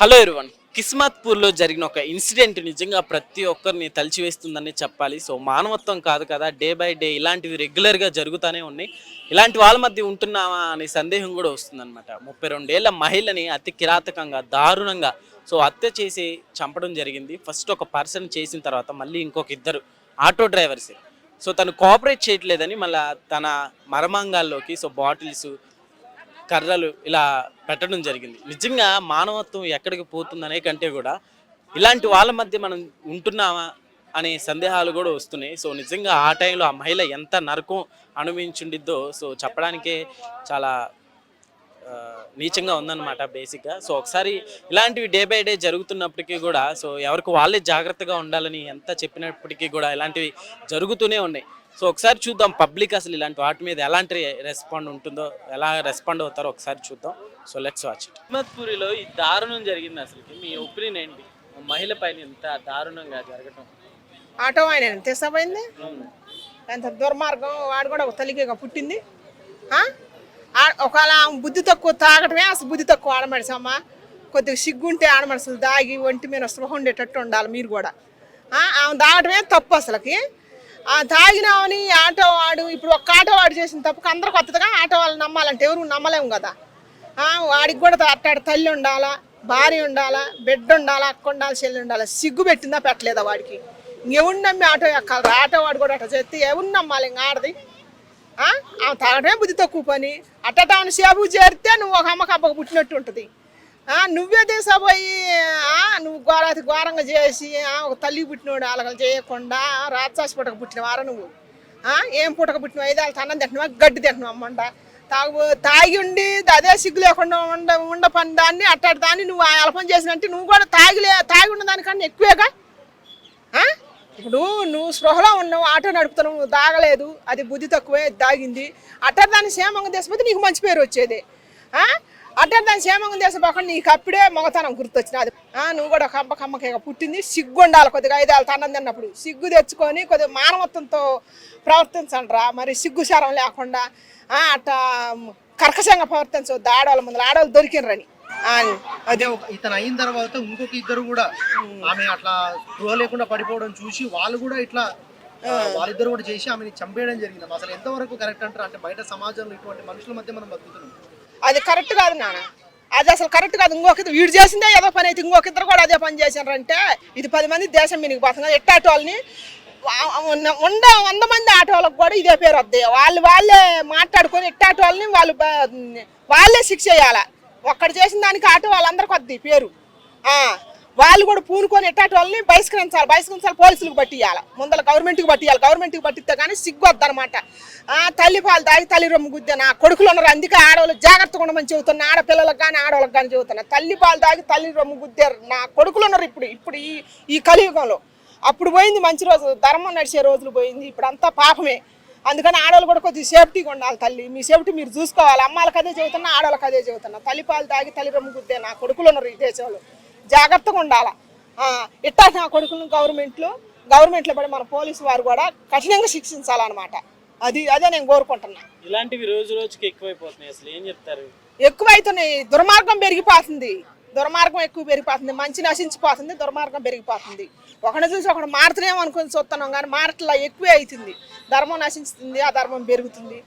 Hello ఎరువన్ కిస్మత్పూర్లో జరిగిన ఒక incident నిజంగా ప్రతి ఒక్కరిని తలిచివేస్తుందని చెప్పాలి. సో మానవత్వం కాదు కదా. డే బై డే ఇలాంటివి రెగ్యులర్గా జరుగుతూనే ఉన్నాయి. ఇలాంటి వాళ్ళ మధ్య ఉంటున్నామా అనే సందేహం కూడా వస్తుందన్నమాట. ముప్పై రెండేళ్ళ మహిళని అతి కిరాతకంగా దారుణంగా సో హత్య చేసి చంపడం జరిగింది. ఫస్ట్ ఒక పర్సన్ చేసిన తర్వాత మళ్ళీ ఇంకొక ఇద్దరు ఆటో డ్రైవర్సే. సో తను కోఆపరేట్ చేయట్లేదని మళ్ళీ తన మరమాంగాల్లోకి సో బాటిల్స్ కర్రలు ఇలా పెట్టడం జరిగింది. నిజంగా మానవత్వం ఎక్కడికి పోతుందనే కంటే కూడా ఇలాంటి వాళ్ళ మధ్య మనం ఉంటున్నామా అనే సందేహాలు కూడా వస్తున్నాయి. సో నిజంగా ఆ టైంలో ఆ మహిళ ఎంత నరకం అనుభవించుండిద్దో సో చెప్పడానికే చాలా నీచంగా ఉందన్నమాట బేసిక్గా. సో ఒకసారి ఇలాంటివి డే బై డే జరుగుతున్నప్పటికీ కూడా సో ఎవరికి వాళ్ళే జాగ్రత్తగా ఉండాలని ఎంత చెప్పినప్పటికీ కూడా ఇలాంటివి జరుగుతూనే ఉన్నాయి. సో ఒకసారి చూద్దాం పబ్లిక్ అసలు ఇలాంటి వాటి మీద ఎలాంటి రెస్పాండ్ ఉంటుందో ఎలా రెస్పాండ్ అవుతారో ఒకసారి చూద్దాం. సో లెట్స్ వాచ్ హిమ్మత్పూరిలో ఈ దారుణం జరిగింది అసలుకి. మీ ఒపీనియన్ ఏంటి? మహిళ పైన ఎంత దారుణంగా జరగటం. ఆటో ఆయన తెసపోయింది ఎంత దుర్మార్గం. వాడు కూడా ఒక తల్లిగా పుట్టింది. ఒకవేళ ఆమె బుద్ధి తక్కువ తాగటమే అసలు బుద్ధి తక్కువ ఆడమడిసమ్మ కొద్దిగా సిగ్గుంటే ఆడమడుసులు దాగి ఒంటి మీద స్పృహ ఉండేటట్టు ఉండాలి మీరు కూడా. ఆ? ఆమె తాగటమే తప్పు అసలుకి. తాగినామని ఆటో వాడు ఇప్పుడు ఒక్క ఆటో వాడు చేసిన తప్పుకు అందరూ కొత్తగా ఆటో వాళ్ళు నమ్మాలంటే ఎవరు నమ్మలేము కదా. వాడికి కూడా అట్టాడు తల్లి ఉండాలా భార్య ఉండాలా బిడ్డ ఉండాలా అక్క ఉండాలి చెల్లి ఉండాలా సిగ్గు పెట్టిందా పెట్టలేదా వాడికి. ఎవరు నమ్మి ఆటో ఎక్కాలి ఆటో వాడు కూడా అట్లా చేస్తే ఎవరిని నమ్మాలి? ఇంకా ఆడది. ఆమె తాగడమే బుద్ధి తక్కువ పని. అట్టటాను సేపు చేరితే నువ్వు ఒక అమ్మకబ్బకు పుట్టినట్టు ఉంటుంది. నువ్వే తీసపోయి నువ్వు ఘోరాతి ఘోరంగా చేసి ఒక తల్లి పుట్టినోడు అలగలు చేయకుండా రాక్షసి పుట్టక పుట్టినవారా నువ్వు? ఏం పుట్టక పుట్టినవు? ఐదు వాళ్ళ తన్నం తింటున్నావా? గడ్డి తింటున్నావు? అమ్మంట. తాగు తాగి ఉండి అదే సిగ్గు లేకుండా ఉండ ఉండ పని దాన్ని అట్టాడు దాన్ని నువ్వు అలపం చేసినట్టు నువ్వు కూడా తాగిలే తాగి ఉన్న దానికన్నా ఎక్కువేగా? ఇప్పుడు నువ్వు స్పృహలో ఉన్నావు ఆటో నడుపుతున్నావు నువ్వు తాగలేదు అది బుద్ధి తక్కువే తాగింది అట్టర్ దాన్ని క్షేమంగా తీసుకపోతే నీకు మంచి పేరు వచ్చేది. ఆ? అట్టర్ దాన్ని క్షేమంగా తీసిపోకుండా నీకు అప్పుడే మొగతనం గుర్తొచ్చినది ఆ, నువ్వు కూడా ఒక అమ్మ కమ్మకి పుట్టింది. సిగ్గు ఉండాలి కొద్దిగా ఐదేళ్ళ తన్నం తిన్నప్పుడు సిగ్గు తెచ్చుకొని కొద్దిగా మానవత్వంతో ప్రవర్తించండిరా. మరి సిగ్గు శరం లేకుండా ఆ, అట్టా కర్కశంగా ప్రవర్తించవద్దు ఆడవాళ్ళ ముందు ఆడవాళ్ళు దొరికినరని అదే ఇతను అయిన తర్వాత ఇంకొక ఇద్దరు కూడా ఆమె అట్లా స్పృహ లేకుండా పడిపోవడం చూసి వాళ్ళు కూడా ఇట్లా వాళ్ళిద్దరు కూడా చేసి ఆమెని చంపేయడం జరిగింది. అసలు ఎంతవరకు కరెక్ట్ అంటారు? అంటే బయట సమాజంలో ఇటువంటి మనుషుల మధ్య మనం బతుకుతున్నాం. అది కరెక్ట్ కాదు నాన్న. అది అసలు కరెక్ట్ కాదు. ఇంకొక వీడు చేసిందే ఏదో పని అయితే ఇంకొక ఇద్దరు కూడా అదే పని చేశారంటే ఇది పది మంది దేశం మీనికి పోతుంది. కదా వాళ్ళని ఉండ వంద మంది ఆటో వాళ్ళకి కూడా ఇదే పేరు వద్ది. వాళ్ళు వాళ్ళే మాట్లాడుకొని ఎట్టాటి వాళ్ళని వాళ్ళు వాళ్ళే శిక్ష చేయాలి. ఒక్కడు చేసిన దానికి ఆటో వాళ్ళందరికి వద్ది పేరు. వాళ్ళు కూడా పూనుకొని ఎట్టాటి వాళ్ళని బహిష్కరించాలి. బహిష్కరించాలి పోలీసులకు పట్టియాలి. ముందర గవర్నమెంట్కి పట్టియాలి. గవర్నమెంట్కి పట్టిస్తే కానీ సిగ్గొద్దు అనమాట తల్లి పాలు తాగి తల్లి రొమ్ము గుద్దే నా కొడుకులు ఉన్నారు. అందుకే ఆడవాళ్ళు జాగ్రత్తగా ఉండమని చెబుతున్నా. ఆడపిల్లలకు కానీ ఆడవాళ్ళకి కానీ చెబుతున్నా. తల్లి పాలు తాగి తల్లి రొమ్ము గుద్దారు నా కొడుకులు ఉన్నారు ఇప్పుడు. ఇప్పుడు ఈ ఈ కలియుగంలో. అప్పుడు పోయింది మంచి రోజు. ధర్మం నడిచే రోజులు పోయింది. ఇప్పుడు అంతా పాపమే. అందుకని ఆడవాళ్ళు కూడా కొద్దిగా సేఫ్టీగా ఉండాలి తల్లి. మీ సేఫ్టీ మీరు చూసుకోవాలి. అమ్మాలకు అదే చెబుతున్నా ఆడవాళ్ళకి అదే చెబుతున్నా. తల్లి పాలు తాగి తల్లి రొమ్ము గుద్దే నా కొడుకులు ఉన్నారు ఈ దేశంలో. జాగ్రత్తగా ఉండాలి? ఇట్టా నా కొడుకులను గవర్నమెంట్లో గవర్నమెంట్లో పడి మన పోలీసు వారు కూడా కఠినంగా శిక్షించాలన్నమాట. అది అదే నేను కోరుకుంటున్నా. ఇలాంటివి రోజు రోజుకి ఎక్కువైపోతున్నాయి అసలు. ఏం చెప్తారు? ఎక్కువైతున్నాయి. దుర్మార్గం పెరిగిపోతుంది. దుర్మార్గం ఎక్కువ పెరిగిపోతుంది. మంచి నశించిపోతుంది. దుర్మార్గం పెరిగిపోతుంది. ఒకటి చూసి ఒకటి మారుతున్నాం అనుకుని చూస్తున్నాం కానీ మారట్లా ఎక్కువే అవుతుంది. ధర్మం నశించుతుంది. ఆ ధర్మం పెరుగుతుంది?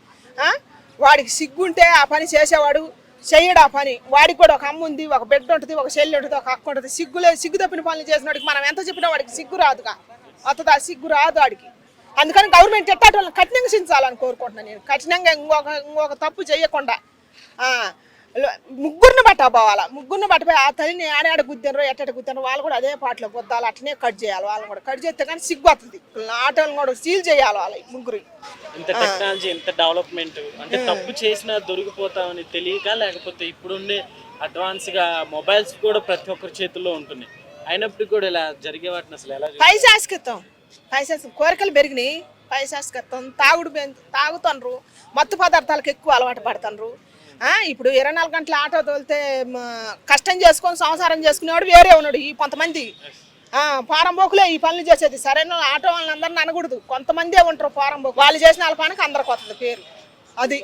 వాడికి సిగ్గుంటే ఆ పని చేసేవాడు చెయ్యడు ఆ పని? వాడికి కూడా ఒక అమ్మ ఉంది ఒక బిడ్డ ఉంటుంది ఒక చెల్లి ఉంటుంది ఒక అక్క ఉంటుంది. సిగ్గులే సిగ్గు తప్పిన పనులు చేసిన వాడికి మనం ఎంత చెప్పినా వాడికి సిగ్గు రాదుగా. వస్తుందా సిగ్గు రాదు వాడికి అందుకని గవర్నమెంట్ ఎట్టాటి వాళ్ళని కఠినంగా చించాలని కోరుకుంటున్నాను నేను. కఠినంగా ఇంకొక ఇంకొక తప్పు చేయకుండా ఆ, ముగ్గురిని పట్టబోవాలా ముగ్గురిని పట్టపోయి ఆ తల్లిని ఆడాడ గుద్దారు ఎట్టట గుద్దారు వాళ్ళు కూడా అదే పాటలో గుద్దాలి అట్లనే కట్ చేయాలి వాళ్ళని కూడా కట్ చేస్తే కానీ సిగ్గు వస్తుంది ఆటోలను కూడా సీల్ చేయాలి వాళ్ళ ముగ్గురు ఇంత టెక్నాలజీ ఎంత డెవలప్మెంట్ అంటే తప్పు చేసినా దొరికిపోతామని తెలియక లేకపోతే ఇప్పుడుండే అడ్వాన్స్గా మొబైల్స్ కూడా ప్రతి ఒక్కరి చేతుల్లో ఉంటున్నాయి. అయినప్పటికీ కూడా ఇలా జరిగే వాటిని అసలు ఎలా పైశాస్కిత్వం పైశాస్ కోరికలు పెరిగినాయి. పైశాస్కిత్వం తాగుడు తాగుతుండ్రు. మత్తు పదార్థాలకు ఎక్కువ అలవాటు పడుతుండ్రు. ఇప్పుడు ఇరవై నాలుగు గంటల ఆటో తోలితే కష్టం చేసుకొని సంసారం చేసుకునేవాడు వేరే ఉన్నాడు ఈ కొంతమంది. ఆ, పారంబోకులే ఈ పనులు చేసేది. సరైన ఆటో వాళ్ళని అందరిని అనకూడదు. కొంతమందే ఉంటారు పారంబోకు వాళ్ళు చేసిన వాళ్ళ పనికి అందరికి వస్తుంది పేరు. అది.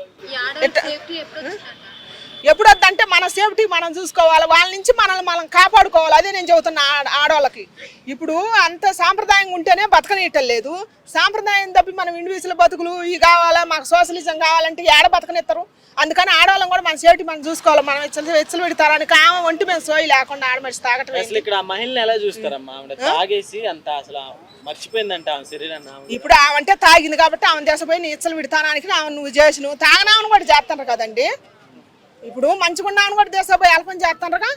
ఎప్పుడు వద్దంటే మన సేఫ్టీ మనం చూసుకోవాలి. వాళ్ళ నుంచి మనల్ని మనం కాపాడుకోవాలి. అదే నేను చెబుతున్నా ఆడ ఆడవాళ్ళకి. ఇప్పుడు అంత సాంప్రదాయంగా ఉంటేనే బతకనీయటం లేదు. సాంప్రదాయం తప్పి మనం ఇండివిజువల్ బతుకులు ఇవి కావాలా? మాకు సోషలిజం కావాలంటే ఏడ బతకనిస్తారు అందుకని ఆడవాళ్ళం కూడా మన సేఫ్టీ మనం చూసుకోవాలి. మనం వెచ్చలు వెచ్చలు పెడతారని ఆమె ఒంటి మీద సోయి లేకుండా ఆడమనిషి తాగటం అసలు ఇక్కడ ఆ మహిళని ఎలా చూస్తారమ్మా? ఆవిడ తాగేసి అంత అసలు మర్చిపోయిందంట ఆమె శరీరాన్ని ఆమె. ఇప్పుడు ఆమంటే తాగింది కాబట్టి ఆమె దేశపోయి నీచ్చలు విడతానానికి ఆమె నువ్వు చేసి నువ్వు తాగనామని కూడా చేస్తాను కదండి. ఇప్పుడు మంచిగున్నామని కూడా దేశపోయి అల్పం చేస్తాండ్రుగా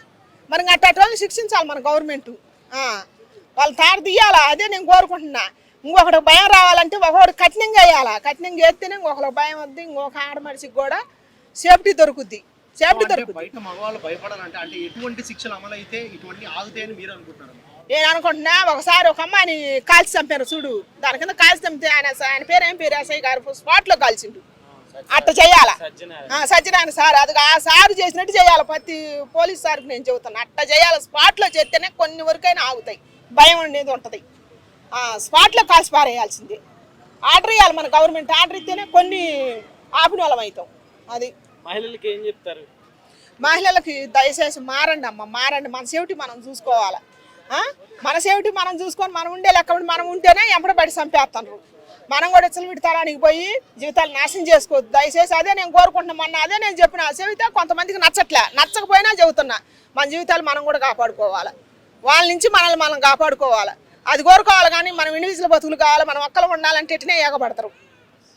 మరి అట్టటి వాళ్ళని శిక్షించాలి మన గవర్నమెంట్. వాళ్ళు తాడు తీయాలా? అదే నేను కోరుకుంటున్నా. ఇంకొకటి భయం రావాలంటే ఒకటి కఠినంగా వేయాలా? కఠినంగా వేస్తేనే ఇంకొకరికి భయం వద్ది ఇంకొక ఆడ మనిషికి కూడా సేఫ్టీ దొరుకుద్ది. సేఫ్టీ అంటే దొరుకుద్ది. బయట మగవాళ్ళు భయపడాలంటే అంటే ఎటువంటి శిక్షలు అమలైతే ఇటువంటి ఆగుతాయని మీరు అనుకుంటున్నారు? నేను అనుకుంటున్నా ఒకసారి ఒక అమ్మాయిని కాల్చి చంపారు చూడు. దాని కింద కాల్చి చంపితే ఆయన ఆయన పేరు ఏం పేరు? ఎస్ఐ గారు స్పాట్లో కాల్చిండు. అట్ట చెయ్యాల సజ్జనారాయణ. సత్యనారాయణ సార్ అది ఆ సార్ చేసినట్టు చేయాలి. ప్రతి పోలీస్ సార్కి నేను చెబుతాను అట్ట చేయాలి. స్పాట్లో చేస్తేనే కొన్ని వరకైనా ఆగుతాయి. భయం అనేది ఉంటది. ఆ స్పాట్లో కాల్చి పారేయాల్సిందే. ఆర్డర్ ఇవ్వాలి మన గవర్నమెంట్. ఆర్డర్ ఇస్తేనే కొన్ని ఆపిన వాళ్ళం అవుతాం. అది మహిళలకి ఏం చెప్తారు? మహిళలకి దయచేసి మారండి అమ్మ మారండి. మన సేఫ్టీ మనం చూసుకోవాలి? మన సేఫ్టీ మనం చూసుకొని మనం ఉండే లెక్క మనం ఉంటేనే ఎంపడబడి చంపేస్తాను మనం కూడా ఇచ్చలు విడతాడానికి పోయి జీవితాలు నాశనం చేసుకోవద్దు. దయచేసి అదే నేను కోరుకుంటున్నా. మొన్న అదే నేను చెప్పిన చెబితే కొంతమందికి నచ్చట్లే. నచ్చకపోయినా చెబుతున్నా మన జీవితాలు మనం కూడా కాపాడుకోవాలి? వాళ్ళ నుంచి మనల్ని మనం కాపాడుకోవాలి? అది కోరుకోవాలి కానీ మనం ఇండివిజువల్ బతుకులు కావాలి మనం ఒక్కలు ఉండాలంటే ఎట్టినే ఏగబడతారు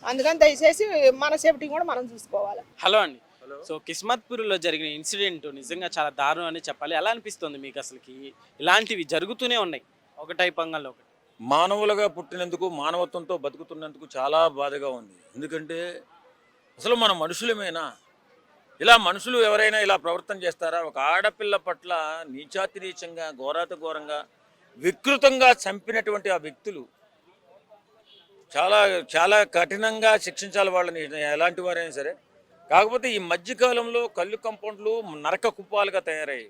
అందుకని దయచేసి మన సేఫ్టీ కూడా మనం చూసుకోవాలి. హలో అండి. సో కిస్మత్పూర్లో జరిగిన ఇన్సిడెంట్ నిజంగా చాలా దారుణం అని చెప్పాలి. ఎలా అనిపిస్తుంది మీకు అసలుకి? ఇలాంటివి జరుగుతూనే ఉన్నాయి. ఒకటై పంగంలో ఒకటి. మానవులుగా పుట్టినందుకు మానవత్వంతో బతుకుతున్నందుకు చాలా బాధగా ఉంది. ఎందుకంటే అసలు మన మనుషులమేనా? ఇలా మనుషులు ఎవరైనా ఇలా ప్రవర్తన చేస్తారా? ఒక ఆడపిల్ల పట్ల నీచాతి నీచంగా ఘోరాత ఘోరంగా వికృతంగా చంపినటువంటి ఆ వ్యక్తులు చాలా చాలా కఠినంగా శిక్షించాలి వాళ్ళని. ఎలాంటి వారైనా సరే. కాకపోతే ఈ మధ్యకాలంలో కళ్ళు కంపౌండ్లు నరక కుప్పాలుగా తయారయ్యాయి.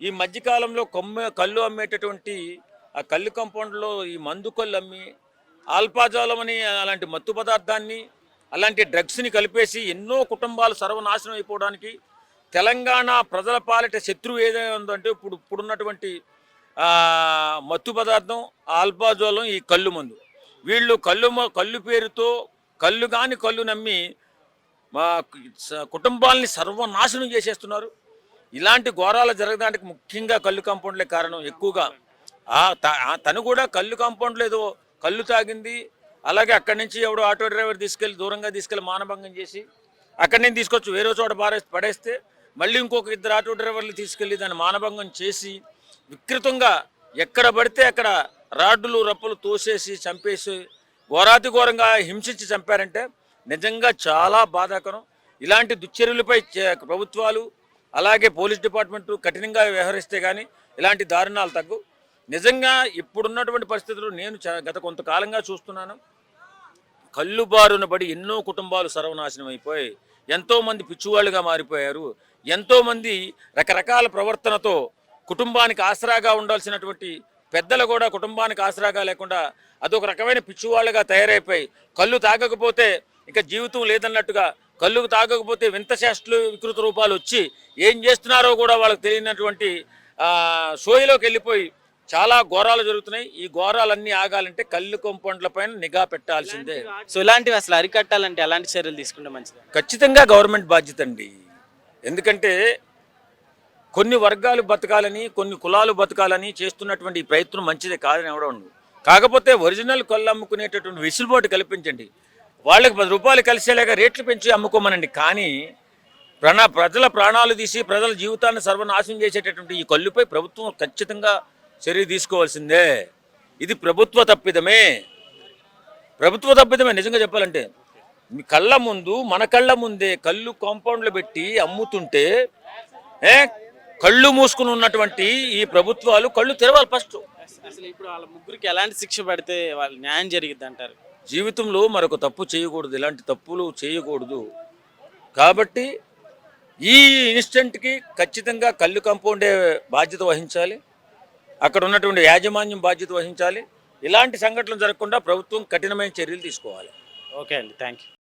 ఈ మధ్యకాలంలో కొమ్మ కళ్ళు అమ్మేటటువంటి ఆ కళ్ళు కంపౌండ్లో ఈ మందు కళ్ళు అమ్మి ఆల్పాజాలం అని అలాంటి మత్తు పదార్థాన్ని అలాంటి డ్రగ్స్ని కలిపేసి ఎన్నో కుటుంబాలు సర్వనాశనం అయిపోవడానికి తెలంగాణ ప్రజల పాలిట శత్రువు ఏదైనా ఉందంటే ఇప్పుడు ఇప్పుడున్నటువంటి మత్తు పదార్థం ఆల్పాజోలం ఈ కళ్ళు మందు. వీళ్ళు కళ్ళు కళ్ళు పేరుతో కళ్ళు కాని కళ్ళు నమ్మి మా కుటుంబాలని సర్వనాశనం చేసేస్తున్నారు. ఇలాంటి ఘోరాలు జరగడానికి ముఖ్యంగా కళ్ళు కాంపౌండ్లే కారణం ఎక్కువగా. త- తను కూడా కళ్ళు కాంపౌండ్లో ఏదో కళ్ళు తాగింది. అలాగే అక్కడి నుంచి ఎవడో ఆటో డ్రైవర్ తీసుకెళ్ళి దూరంగా తీసుకెళ్ళి మానభంగం చేసి అక్కడి నుంచి తీసుకొచ్చి వేరే చోట పారే పడేస్తే మళ్ళీ ఇంకొక ఇద్దరు ఆటో డ్రైవర్లు తీసుకెళ్ళి దాన్ని మానభంగం చేసి వికృతంగా ఎక్కడ పడితే అక్కడ రాడ్డులు రప్పలు తోసేసి చంపేసి ఘోరాతి ఘోరంగా హింసించి చంపారంటే నిజంగా చాలా బాధాకరం. ఇలాంటి దుశ్చర్యలపై చే- ప్రభుత్వాలు అలాగే పోలీస్ డిపార్ట్మెంట్ కఠినంగా వ్యవహరిస్తే కానీ ఇలాంటి దారుణాలు తగ్గు నిజంగా ఇప్పుడున్నటువంటి పరిస్థితుల్లో నేను చ- గత కొంతకాలంగా చూస్తున్నాను. కళ్ళు బారున పడి ఎన్నో కుటుంబాలు సర్వనాశనం అయిపోయి ఎంతోమంది పిచ్చివాళ్ళుగా మారిపోయారు. ఎంతోమంది రకరకాల ప్రవర్తనతో కుటుంబానికి ఆసరాగా ఉండాల్సినటువంటి పెద్దలు కూడా కుటుంబానికి ఆసరాగా లేకుండా అదొక రకమైన పిచ్చివాళ్ళుగా తయారైపోయి కళ్ళు తాగకపోతే ఇక జీవితం లేదన్నట్టుగా కళ్ళు తాగకపోతే వింత చేష్టలు వికృత రూపాలు వచ్చి ఏం చేస్తున్నారో కూడా వాళ్ళకి తెలియనటువంటి సోయిలోకి వెళ్ళిపోయి చాలా ఘోరాలు జరుగుతున్నాయి. ఈ ఘోరాలన్నీ ఆగాలంటే కళ్ళు కొంపౌండ్ల పైన నిఘా పెట్టాల్సిందే. సో ఇలాంటివి అసలు అరికట్టాలంటే ఎలాంటి చర్యలు తీసుకుంటే మంచిది? ఖచ్చితంగా గవర్నమెంట్ బాధ్యత అండి. ఎందుకంటే కొన్ని వర్గాలు బతకాలని కొన్ని కులాలు బతకాలని చేస్తున్నటువంటి ప్రయత్నం మంచిదే కాదని ఎవడం కాకపోతే ఒరిజినల్ కళ్ళు అమ్ముకునేటటువంటి వెసులుబాటు కల్పించండి. వాళ్ళకి పది రూపాయలు కలిసేలాగా రేట్లు పెంచి అమ్ముకోమనండి. కానీ ప్రాణ ప్రజల ప్రాణాలు తీసి ప్రజల జీవితాన్ని సర్వనాశనం చేసేటటువంటి ఈ కళ్ళుపై ప్రభుత్వం ఖచ్చితంగా చర్య తీసుకోవాల్సిందే. ఇది ప్రభుత్వ తప్పిదమే. ప్రభుత్వ తప్పిదమే నిజంగా చెప్పాలంటే. మీ కళ్ళ ముందు మన కళ్ళ ముందే కళ్ళు కాంపౌండ్లు పెట్టి అమ్ముతుంటే ఏ కళ్ళు మూసుకుని ఉన్నటువంటి ఈ ప్రభుత్వాలు కళ్ళు తెరవాలి ఫస్ట్. అసలు ఇప్పుడు వాళ్ళ ముగ్గురికి ఎలాంటి శిక్ష పడితే వాళ్ళు న్యాయం జరిగిద్ది అంటారు? జీవితంలో మరొక తప్పు చేయకూడదు ఇలాంటి తప్పులు చేయకూడదు. కాబట్టి ఈ ఇన్స్టెంట్కి ఖచ్చితంగా కళ్ళు కంపౌండే బాధ్యత వహించాలి. అక్కడ ఉన్నటువంటి యాజమాన్యం బాధ్యత వహించాలి. ఇలాంటి సంఘటనలు జరగకుండా ప్రభుత్వం కఠినమైన చర్యలు తీసుకోవాలి. ఓకే అండి. Thank you